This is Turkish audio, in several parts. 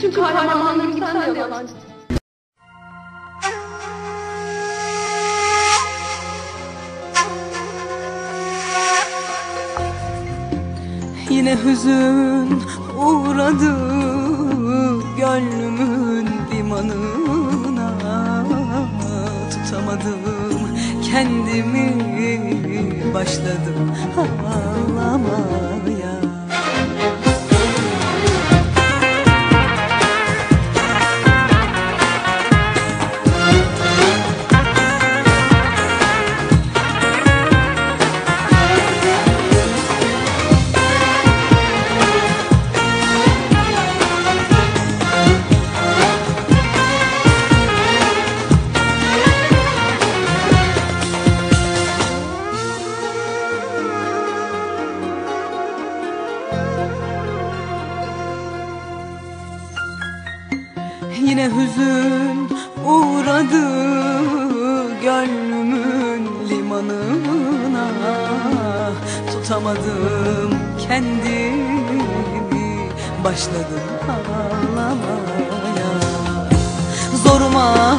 Tüm kahramanlarım sen de yalancısın. Yine hüzün uğradı gönlümün limanına Tutamadım kendimi başladım ağlamaya Yine hüzün uğradı gönlümün limanına. Tutamadım kendimi başladım ağlamaya. Zoruma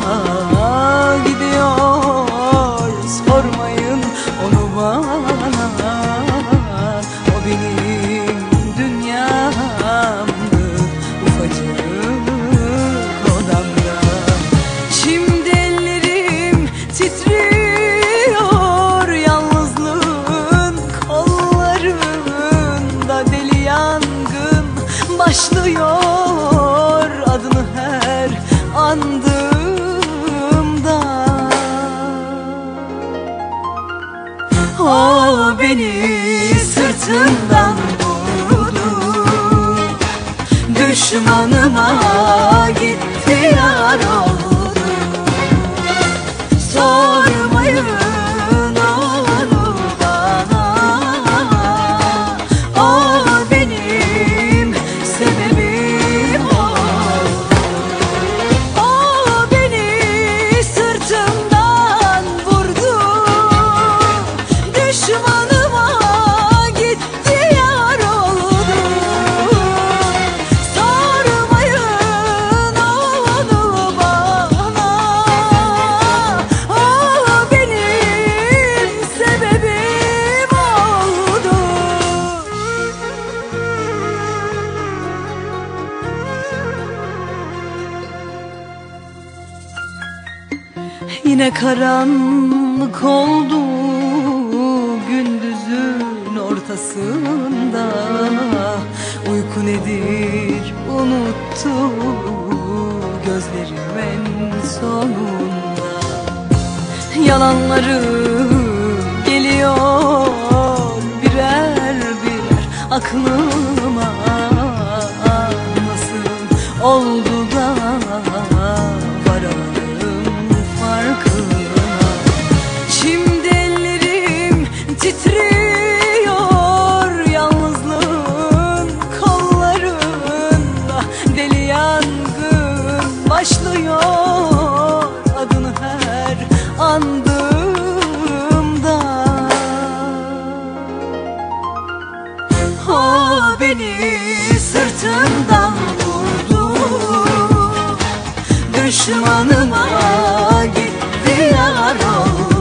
sırtından vurdu Düşmanıma Yine karanlık oldu gündüzün ortasında. Uyku nedir unuttu gözlerim en sonunda. Yalanları geliyor birer birer aklıma. Nasıl oldu da titriyor yalnızlığın kollarında. Deli yangın başlıyor adını her andığımda. O beni sırtımdan vurdu. Düşmanıma gitti yar oldu.